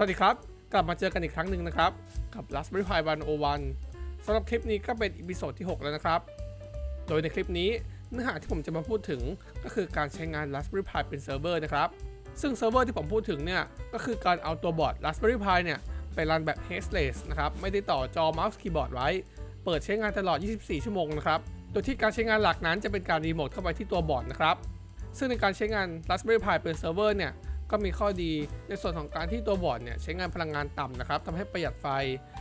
สวัสดีครับ กลับมาเจอกันอีกครั้งหนึ่งนะครับ กับ Raspberry Pi 101สำหรับคลิปนี้ก็เป็นอีพิโซดที่ 6 แล้วนะครับ โดยในคลิปนี้เนื้อหาที่ผมจะมาพูดถึงก็คือการใช้งาน Raspberry Pi เป็นเซิร์ฟเวอร์นะครับ ซึ่งเซิร์ฟเวอร์ที่ผมพูดถึงเนี่ยก็คือการเอาตัวบอร์ด Raspberry Pi เนี่ยไปรันแบบ headless นะครับ ไม่ได้ต่อจอเมาส์คีย์บอร์ดไว้ เปิดใช้งานตลอด 24 ชั่วโมงนะครับ โดยที่การใช้งานหลักนั้นจะเป็นการรีโมทเข้าไปที่ตัวบอร์ดนะครับ ซึ่งในการใช้งาน Raspberry Pi เป็นเซิร์ฟเวอร์เนี่ย ก็มีข้อดีในส่วนของการที่ตัวบอร์ดเนี่ยใช้งานพลังงานต่ำนะครับทำให้ประหยัดไฟ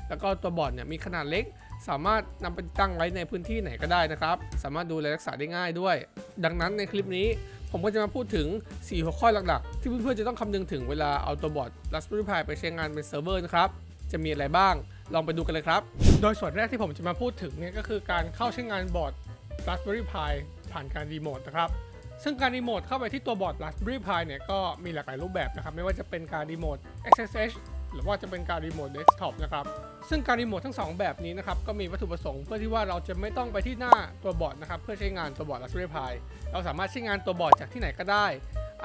แล้วก็ตัวบอร์ดเนี่ยมีขนาดเล็ก สามารถนำไปตั้งไว้ในพื้นที่ไหนก็ได้นะครับ สามารถดูแลรักษาได้ง่ายด้วย ดังนั้นในคลิปนี้ผมก็จะมาพูดถึง 4 หัวข้อหลักๆ ที่เพื่อนๆจะต้องคำนึงถึงเวลาเอาตัวบอร์ด Raspberry Pi ไปใช้งานเป็นเซิร์ฟเวอร์นะครับจะมีอะไรบ้าง ลองไปดูกันเลยครับ โดยส่วนแรกที่ผมจะมาพูดถึงเนี่ยก็คือการเข้าใช้งานบอร์ด Raspberry Pi ผ่านการรีโมทนะครับ ซึ่งการรีโมทเข้าไปที่ตัวบอร์ด Raspberry Pi เนี่ยก็มีหลากหลายรูปแบบนะครับ ไม่ว่าจะเป็นการรีโมท SSH หรือว่าจะเป็นการรีโมทเดสก์ท็อปนะครับ ซึ่งการรีโมททั้ง 2 แบบนี้นะครับ ก็มีวัตถุประสงค์เพื่อที่ว่าเราจะไม่ต้องไปที่หน้าตัวบอร์ดนะครับ เพื่อใช้งานตัวบอร์ด Raspberry Pi เราสามารถใช้งานตัวบอร์ดจากที่ไหนก็ได้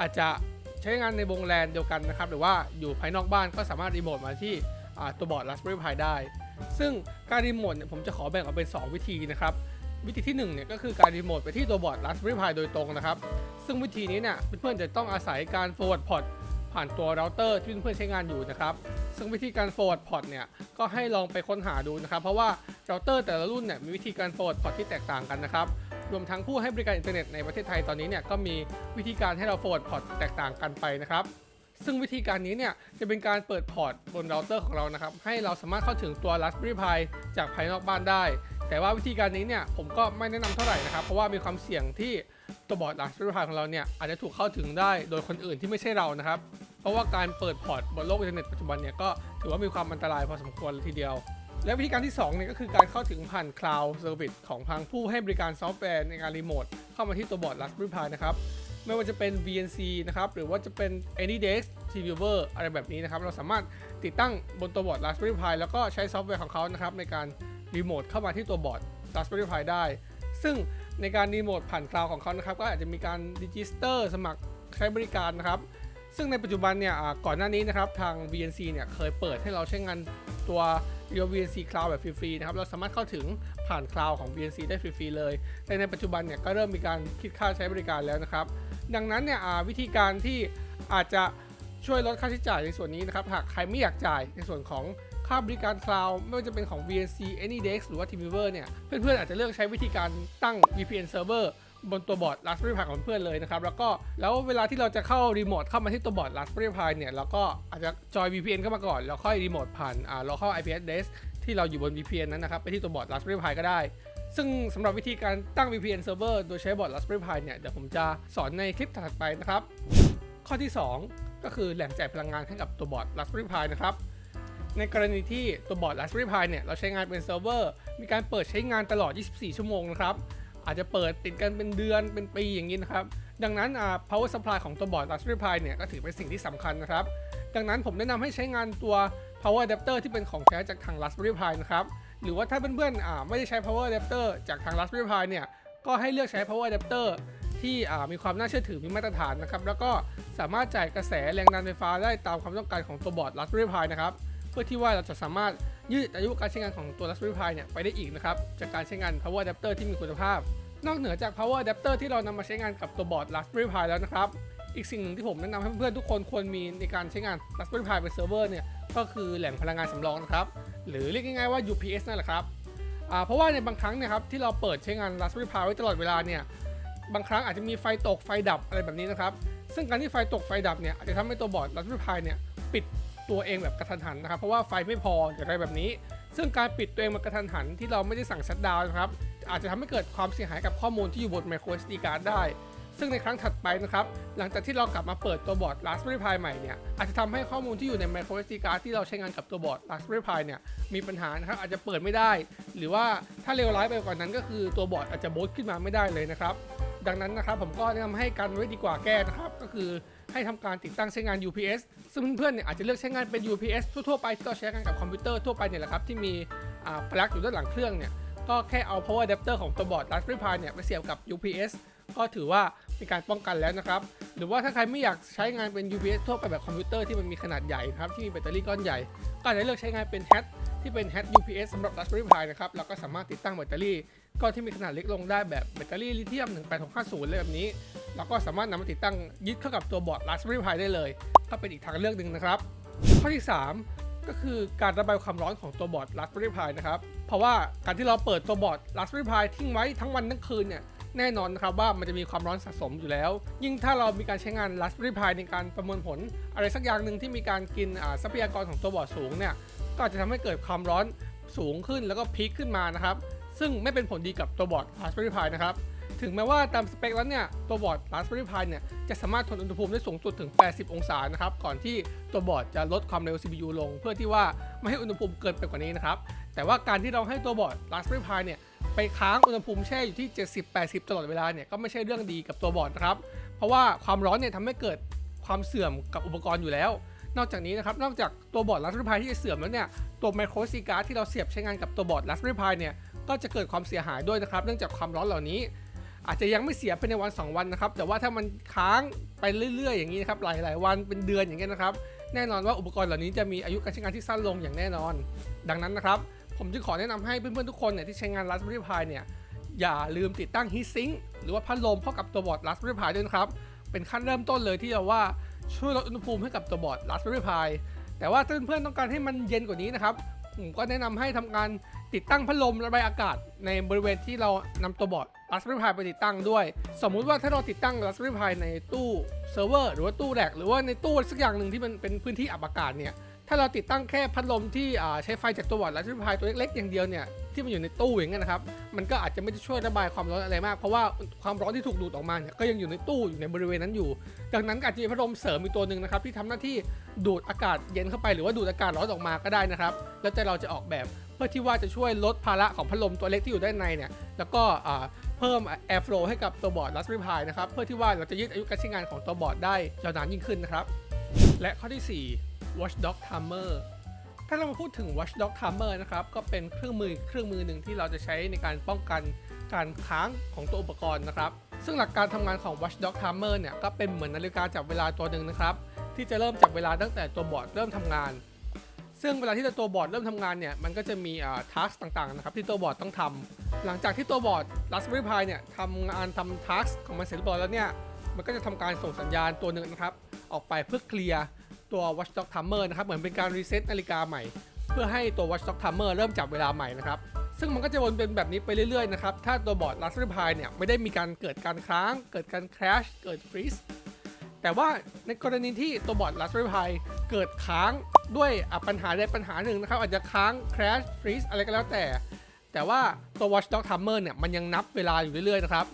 อาจจะใช้งานในวงแลนเดียวกันนะครับ หรือว่าอยู่ภายนอกบ้านก็สามารถรีโมทมาที่ตัวบอร์ด Raspberry Pi ได้ ซึ่งการรีโมทเนี่ยผมจะขอแบ่งออกเป็น 2 วิธีนะครับ วิธีที่1เนี่ยก็คือการรีโมทไปที่ตัวบอร์ด Raspberry Pi โดยตรงนะครับ ซึ่งวิธีนี้เนี่ยเพื่อนๆจะต้องอาศัยการ forward port ผ่านตัวเราเตอร์ที่เพื่อนๆใช้งานอยู่นะครับ ซึ่งวิธีการ forward port เนี่ยก็ให้ลองไปค้นหาดูนะครับ เพราะว่าเราเตอร์แต่ละรุ่นเนี่ยมีวิธีการ forward port ที่แตกต่างกันนะครับ รวมทั้งผู้ให้บริการอินเทอร์เน็ตในประเทศไทยตอนนี้เนี่ยก็มีวิธีการให้เรา forward port แตกต่างกันไปนะครับ ซึ่งวิธีการนี้เนี่ยจะเป็นการเปิดพอร์ตบนเราเตอร์ของเรานะครับให้เราสามารถเข้าถึงตัว Raspberry Pi จากภายนอกบ้านได้ แต่ว่าวิธีการนี้เนี่ยผมก็ไม่แนะนำเท่าไหร่นะครับเพราะว่ามีความเสี่ยงที่ตัวบอร์ด Raspberry Pi ของเราเนี่ยอาจจะถูกเข้าถึงได้โดยคนอื่นที่ไม่ใช่เรานะครับเพราะว่าการเปิดพอร์ตบนโลกอินเทอร์เน็ตปัจจุบันเนี่ยก็ถือว่ามีความอันตรายพอสมควรเลยทีเดียวและวิธีการที่2เนี่ยก็คือการเข้าถึงผ่าน Cloud Service ของทางผู้ให้บริการซอฟต์แวร์ในการรีโมทเข้ามาที่ตัวบอร์ด Raspberry Pi นะครับ ไม่ว่าจะเป็น VNC นะครับ หรือว่าจะเป็น AnyDesk TViewer อะไรแบบนี้นะครับ เราสามารถติดตั้งบนตัวบอร์ด Raspberry Pi แล้วก็ใช้ซอฟต์แวร์ของเขานะครับ ในการรีโมทเข้ามาที่ตัวบอร์ด Raspberry Pi ได้ ซึ่งในการรีโมทผ่านคลาวของเขานะครับ ก็อาจจะมีการดิจิสเตอร์สมัครใช้บริการนะครับ ซึ่งในปัจจุบันเนี่ยก่อนหน้านี้นะครับทาง VNC เนี่ยเคยเปิดให้เราใช้งานตัว Real VNC Cloud แบบฟรีๆนะครับเราสามารถเข้าถึงผ่านคลาวของ VNC ได้ฟรีๆเลย แต่ในปัจจุบันเนี่ยก็เริ่มมีการคิดค่าใช้บริการแล้วนะครับ ดังนั้นเนี่ยวิธีการที่อาจจะช่วยลดค่าใช้จ่ายในส่วนนี้นะครับ หากใครไม่อยากจ่ายในส่วนของค่าบริการคลาวไม่ว่าจะเป็นของ VNC AnyDesk หรือว่า TeamViewer เนี่ย เพื่อนๆอาจจะเลือกใช้วิธีการตั้ง VPN server บนตัวบอร์ด Raspberry Pi ของเพื่อนเลยนะครับ แล้วก็แล้วเวลาที่เราจะเข้ารีโมทเข้ามาที่ตัวบอร์ด Raspberry Pi เนี่ยเราก็อาจจะจอย VPN เข้ามาก่อน แล้วค่อยรีโมทผ่านอ่า local IP address ที่เราอยู่บน VPN นั้นนะครับ ไปที่ตัวบอร์ด Raspberry Pi ก็ได้ ซึ่งสำหรับวิธีการตั้ง VPN server โดยใช้บอร์ด Raspberry Pi เนี่ยเดี๋ยวผมจะสอนในคลิปถัดไปนะครับ ข้อที่ 2 ก็คือแหล่งจ่ายพลังงานให้กับตัวบอร์ด Raspberry Pi นะครับในกรณีที่ตัวบอร์ด Raspberry Pi เนี่ยเราใช้งานเป็นเซิร์ฟเวอร์ มีการเปิดใช้งานตลอด 24 ชั่วโมงนะครับ อาจจะเปิดติดกันเป็นเดือนเป็นปีอย่างนี้นะครับ ดังนั้น power supply ของตัวบอร์ด Raspberry Pi เนี่ยก็ถือเป็นสิ่งที่สำคัญนะครับ ดังนั้นผมแนะนำให้ใช้งานตัว power adapter ที่เป็นของแท้จากทาง Raspberry Pi นะครับหรือว่าถ้าเพื่อนๆไม่ได้ใช้ power adapter จากทาง Raspberry Pi เนี่ยก็ให้เลือกใช้ power adapter ที่มีความน่าเชื่อถือมีมาตรฐานนะครับ แล้วก็สามารถจ่ายกระแสแรงดันไฟฟ้าได้ตามความต้องการของตัวบอร์ด Raspberry Pi นะครับ เพื่อที่ว่าเราจะสามารถ ยืดอายุการใช้งานของตัว Raspberry Pi เนี่ยไปได้อีกนะครับ จากการใช้งาน power adapter ที่มีคุณภาพ นอกเหนือจาก power adapter ที่เรานำมาใช้งานกับตัวบอร์ด Raspberry Pi แล้วนะครับ อีกสิ่งหนึ่งที่ผมแนะนำให้เพื่อนๆทุกคนควรมีในการใช้งาน Raspberry Pi เป็นเซิร์ฟเวอร์เนี่ยก็คือแหล่งพลังงานสำรองนะครับ หรือเรียกง่ายๆว่า UPS นั่นแหละครับเพราะว่าในบางครั้งเนยครับที่เราเปิดใช้งาน Raspberry Pi ไว้ตลอดเวลาเนี่ยบางครั้งอาจจะมีไฟตกไฟดับอะไรแบบนี้นะครับซึ่งการที่ไฟตกไฟดับเนี่ยอาจจะทำให้ตัวบอร์ด Raspberry Pi เนี่ยปิด ตัวเองแบบกระทันหันนะครับ เพราะว่าไฟไม่พอหรืออะไรแบบนี้ ซึ่งการปิดตัวเองแบบกระทันหันที่เราไม่ได้สั่งชัดดาวน์นะครับ อาจจะทำให้เกิดความเสียหายกับข้อมูลที่อยู่บน micro SD card ได้ ซึ่งในครั้งถัดไปนะครับ หลังจากที่เรากลับมาเปิดตัวบอร์ด Raspberry Pi ใหม่เนี่ย อาจจะทำให้ข้อมูลที่อยู่ใน micro SD card ที่เราใช้งานกับตัวบอร์ด Raspberry Pi เนี่ย มีปัญหานะครับ อาจจะเปิดไม่ได้ หรือว่าถ้าเลวร้ายไปกว่านั้นก็คือตัวบอร์ดอาจจะบูตขึ้นมาไม่ได้เลยนะครับ ดังนั้นนะครับผมก็แนะนำให้กันไว้ดีกว่าแก้นะครับ ก็คือ ให้ทำการติดตั้งใช้งาน UPS ซึ่งเพื่อนๆเนี่ยอาจจะเลือกใช้งานเป็น UPS ทั่วๆไปที่เราใช้งานกับคอมพิวเตอร์ทั่วไปเนี่ยแหละครับที่มีอ่าปลั๊กอยู่ด้านหลังเครื่องเนี่ยก็แค่เอา power adapter ของตัวบอร์ด Raspberry Pi เนี่ยไปเสียบกับ UPS ก็ถือว่ามีการป้องกันแล้วนะครับ หรือว่าถ้าใครไม่อยากใช้งานเป็น UPS ทั่วไปแบบคอมพิวเตอร์ที่มันมีขนาดใหญ่ครับ ที่มีแบตเตอรี่ก้อนใหญ่ ก็อาจจะเลือกใช้งานเป็น HAT ที่เป็น HAT UPS สำหรับ Raspberry Pi นะครับ เราก็สามารถติดตั้งแบตเตอรี่ก้อนที่มีขนาดเล็กลงได้แบบแบตเตอรี่ลิเธียม 18650 เลยแบบนี้ เราก็สามารถนำมาติดตั้งยึดเข้ากับตัวบอร์ด Raspberry Pi ได้เลย ก็เป็นอีกทางเลือกหนึ่งนะครับ ข้อที่ 3 ก็คือการระบายความร้อนของตัวบอร์ด Raspberry Pi นะครับ เพราะว่าการที่เราเปิดตัวบอร์ด Raspberry Pi ทิ้งไว้ทั้งวันทั้งคืนเนี่ยแน่นอนนะครับว่ามันจะมีความร้อนสะสมอยู่แล้ว ยิ่งถ้าเรามีการใช้งาน Raspberry Pi ในการประมวลผล อะไรสักอย่างหนึ่งที่มีการกินอ่าทรัพยากรของตัวบอร์ดสูงเนี่ยก็อาจจะทำให้เกิดความร้อนสูงขึ้นแล้วก็พีคขึ้นมานะครับ ซึ่งไม่เป็นผลดีกับตัวบอร์ด Raspberry Pi นะครับ ถึงแม้ว่าตามสเปคแล้วเนี่ย ตัวบอร์ด Raspberry Pi เนี่ย จะสามารถทนอุณหภูมิได้สูงสุดถึง 80 องศานะครับ ก่อนที่ตัวบอร์ดจะลดความเร็ว CPU ลง เพื่อที่ว่าไม่ให้อุณหภูมิเกินไปกว่านี้นะครับ แต่ว่าการที่เราให้ตัวบอร์ด Raspberry Pi เนี่ยไปค้างอุณหภูมิแช่อยู่ที่ 70-80 ตลอดเวลาเนี่ยก็ไม่ใช่เรื่องดีกับตัวบอร์ดนะครับ เพราะว่าความร้อนเนี่ยทำให้เกิดความเสื่อมกับอุปกรณ์อยู่แล้ว นอกจากนี้นะครับ นอกจากตัวบอร์ด Raspberry Pi ที่จะเสื่อมแล้วเนี่ย ตัว micro SD card ที่เราเสียบใช้งานกับตัวบอร์ด Raspberry Pi เนี่ย ก็จะเกิดความเสียหายด้วยนะครับ เนื่องจากความร้อนเหล่านี้ อาจจะยังไม่เสียภายในวัน 2 วันนะครับ แต่ว่าถ้ามันค้างไปเรื่อย ๆ อย่างนี้นะครับหลาย ๆ วันเป็นเดือนอย่างเงี้ยนะครับ แน่นอนว่าอุปกรณ์เหล่านี้จะมีอายุการใช้งานที่สั้นลงอย่างแน่นอน ดังนั้นนะครับ ผมจึงขอแนะนำให้เพื่อน ๆ ทุกคนเนี่ยที่ใช้งาน Raspberry Pi เนี่ยอย่าลืมติดตั้ง heatsink หรือว่าพัดลมเข้ากับตัวบอร์ด Raspberry Pi ด้วยนะครับเป็นขั้นเริ่มต้นเลยที่เราว่าช่วยลดอุณหภูมิให้กับตัวบอร์ด Raspberry Pi แต่ว่าถ้าเพื่อนๆต้องการให้มันเย็นกว่านี้นะครับผมก็แนะนำให้ทำการติดตั้งพัดลมระบายอากาศในบริเวณที่เรานำตัวบอร์ด Raspberry Pi ไปติดตั้งด้วย สมมุติว่าถ้าเราติดตั้ง Raspberry Pi ในตู้เซิร์ฟเวอร์หรือว่าตู้แรกหรือว่าในตู้สักอย่างหนึ่งที่มันเป็นพื้นที่อับอากาศเนี่ยถ้าเราติดตั้งแค่พัดลมที่ใช้ไฟจากตัวบอร์ด Raspberry Pi ตัวเล็กๆอย่างเดียวเนี่ยที่มันอยู่ในตู้อย่างเงี้ยนะครับมันก็อาจจะไม่ได้ช่วยระบายความร้อนอะไรมาก เพราะว่าความร้อนที่ถูกดูดออกมาเนี่ยก็ยังอยู่ในตู้อยู่ในบริเวณนั้นอยู่ ดังนั้นก็อาจจะมีพัดลมเสริมอีกตัวหนึ่งนะครับที่ทำหน้าที่ดูดอากาศเย็นเข้าไปหรือว่าดูดอากาศร้อนออกมาก็ได้นะครับ แล้วแต่เราจะออกแบบ พื่อที่ว่าจะช่วยลดภาระของพัดลมตัวเล็กที่อยู่ด้านในเนี่ยแล้วก็เพิ่ม air flow ให้กับตัวบอร์ด Raspberry Pi นะครับเพื่อที่ว่าเราจะยืดอายุการใช้งานของตัวบอร์ดได้ยาวนานยิ่งขึ้นนะครับ และข้อที่ 4 Watchdog Timer ถ้าเรามาพูดถึง Watchdog Timer นะครับก็เป็นเครื่องมือเครื่องมือหนึ่งที่เราจะใช้ในการป้องกันการค้างของตัวอุปกรณ์นะครับ ซึ่งหลักการทำงานของ Watchdog Timer เนี่ยก็เป็นเหมือนนาฬิกาจับเวลาตัวหนึ่งนะครับที่จะเริ่มจับเวลาตั้งแต่ตัวบอร์ดเริ่มทำงาน ซึ่งเวลาที่ตัวบอร์ดเริ่มทำงานเนี่ยมันก็จะมีอ่าทัสต่างๆนะครับที่ตัวบอร์ดต้องทำหลังจากที่ตัวบอร์ด Raspberry Pi เนี่ยทำงานทำทัสของมันเสร็จเรียบร้อยแล้วเนี่ยมันก็จะทำการส่งสัญญาณตัวหนึ่งนะครับออกไปเพื่อเคลียร์ตัว Watchdog Timer นะครับเหมือนเป็นการรีเซ็ตนาฬิกาใหม่ เพื่อให้ตัว Watchdog Timer เริ่มจับเวลาใหม่นะครับซึ่งมันก็จะวนเป็นแบบนี้ไปเรื่อยๆนะครับถ้าตัวบอร์ด Raspberry Pi เนี่ยไม่ได้มีการเกิดการค้าง เกิดการ crash เกิด freeze แต่ว่าในกรณีที่ตัวบอร์ด Raspberry Pi เกิดค้างด้วยปัญหาใดปัญหาหนึ่งนะครับ อาจจะค้าง crash freeze อะไรก็แล้วแต่ แต่ว่าตัว Watchdog Timer เนี่ยมันยังนับเวลาอยู่เรื่อยๆนะครับ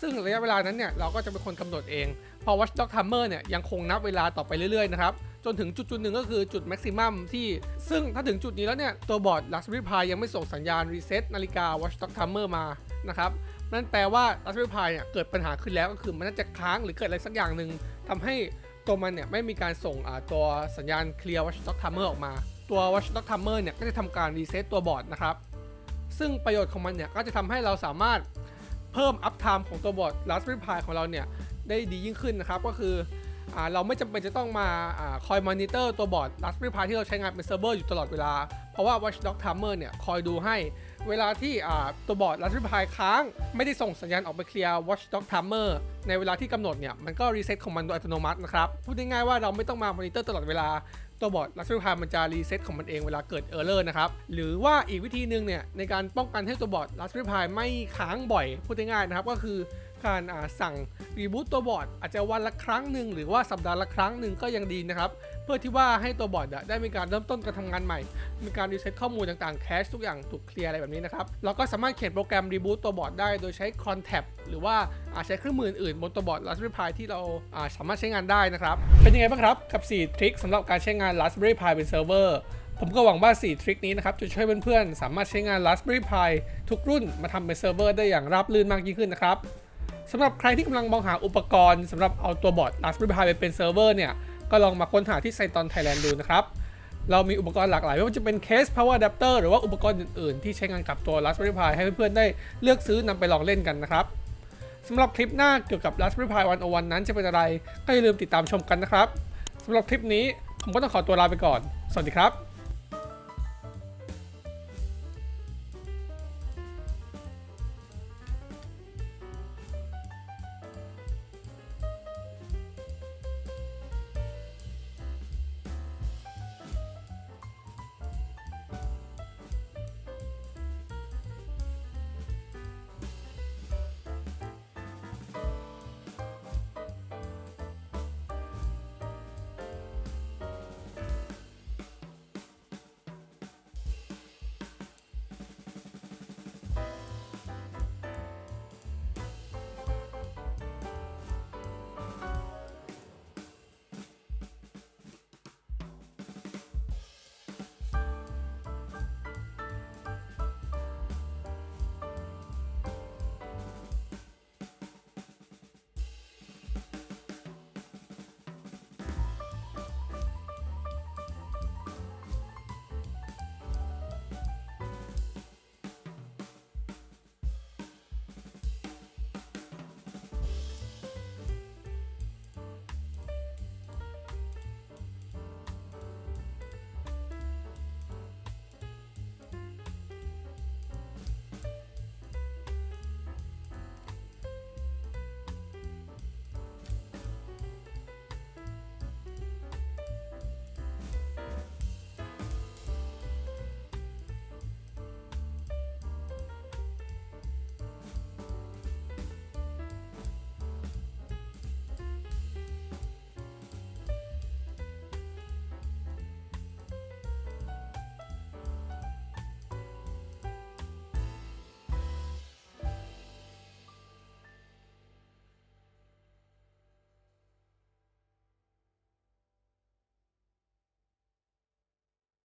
ซึ่งระยะเวลานั้นเนี่ยเราก็จะเป็นคนกำหนดเอง พอ Watchdog Timer เนี่ยยังคงนับเวลาต่อไปเรื่อยๆนะครับจนถึงจุดจุดๆหนึ่งก็คือจุดแม็กซิมัมที่ซึ่งถ้าถึงจุดนี้แล้วเนี่ย ตัวบอร์ด Raspberry Pi ยังไม่ส่งสัญญาณรีเซ็ตนาฬิกา Watchdog Timer มานะครับ นั่นแปลว่า Raspberry Pi เนี่ยเกิดปัญหาขึ้นแล้วก็คือมันน่าจะค้างหรือเกิดอะไรสักอย่างหนึ่ง ทำให้ตัวมันเนี่ยไม่มีการส่งตัวสัญญาณเคลียร์วัชด็อกทัมเมอร์ออกมา ตัววัชด็อกทัมเมอร์เนี่ยก็จะทำการรีเซ็ตตัวบอร์ดนะครับ ซึ่งประโยชน์ของมันเนี่ยก็จะทำให้เราสามารถเพิ่มอัพไทม์ของตัวบอร์ด Raspberry Pi ของเราเนี่ยได้ดียิ่งขึ้นนะครับ ก็คือ เราไม่จำเป็นจะต้องมาอคอยมอนิเตอร์ตัวบอร์ด Raspberry Pi ที่เราใช้งานเป็นเซิร์ฟเวอร์อยู่ตลอดเวลา เพราะว่า Watchdog Timer เนี่ยคอยดูให้ เวลาที่ตัวบอร์ด Raspberry Pi ค้าง ไม่ได้ส่งสัญญาณออกไปเคลียร์ Watchdog Timer ในเวลาที่กำหนดเนี่ยมันก็รีเซ็ตของมันโดยอัตโนมัตินะครับ พูดง่ายๆว่าเราไม่ต้องมามอนิเตอร์ตลอดเวลาตัวบอร์ด Raspberry Pi มันจะรีเซ็ตของมันเองเวลาเกิดเออร์เลอร์นะครับ หรือว่าอีกวิธีหนึ่งเนี่ยในการป้องกันให้ตัวบอร์ด Raspberry Pi ไม่ค้างบ่อย พูดง่ายๆนะครับ ก็คือ การสั่งรีบูตตัวบอร์ดอาจจะวันละครั้งหนึ่งหรือว่าสัปดาห์ละครั้งหนึ่งก็ยังดีนะครับ เพื่อที่ว่าให้ตัวบอร์ดได้มีการเริ่มต้นการทำงานใหม่ มีการรีเซ็ตข้อมูลต่างๆแคชทุกอย่างถูกเคลียร์อะไรแบบนี้นะครับเราก็สามารถเขียนโปรแกรมรีบูตตัวบอร์ดได้โดยใช้ c o n t a p หรือว่าอาจใช้เครื่องมืออื่นบนตัวบอร์ด Raspberry Pi ที่เราาสามารถใช้งานได้นะครับ เป็นยังไงบ้างครับ กับ 4 ทริคสำหรับการใช้งาน Raspberry Pi เป็นเซิร์ฟเวอร์ผมก็หวังว่า 4 ทริคนี้นะครับ จะช่วยเพื่อนๆ สามารถใช้งาน Raspberry Pi ทุกรุ่นมาทำเป็นเซิร์ฟเวอร์ได้อย่างราบรื่นมากยิ่งขึ้นนะครับ สำหรับใครที่กำลังมองหาอุปกรณ์สำหรับเอาตัวบอร์ด Raspberry Pi ไปเป็นเซิร์ฟเวอร์เนี่ย ก็ลองมาค้นหาที่ไซตอนไทยแลนด์ดูนะครับ เรามีอุปกรณ์หลากหลายไม่ว่าจะเป็นเคส power adapter หรือว่าอุปกรณ์อื่นๆ ที่ใช้งานกับตัว Raspberry Pi ให้เพื่อนๆได้เลือกซื้อนำไปลองเล่นกันนะครับสำหรับคลิปหน้าเกี่ยวกับ Raspberry Pi 101 นั้นจะเป็นอะไรก็อย่าลืมติดตามชมกันนะครับสำหรับคลิปนี้ผมก็ต้องขอตัวลาไปก่อน สวัสดีครับ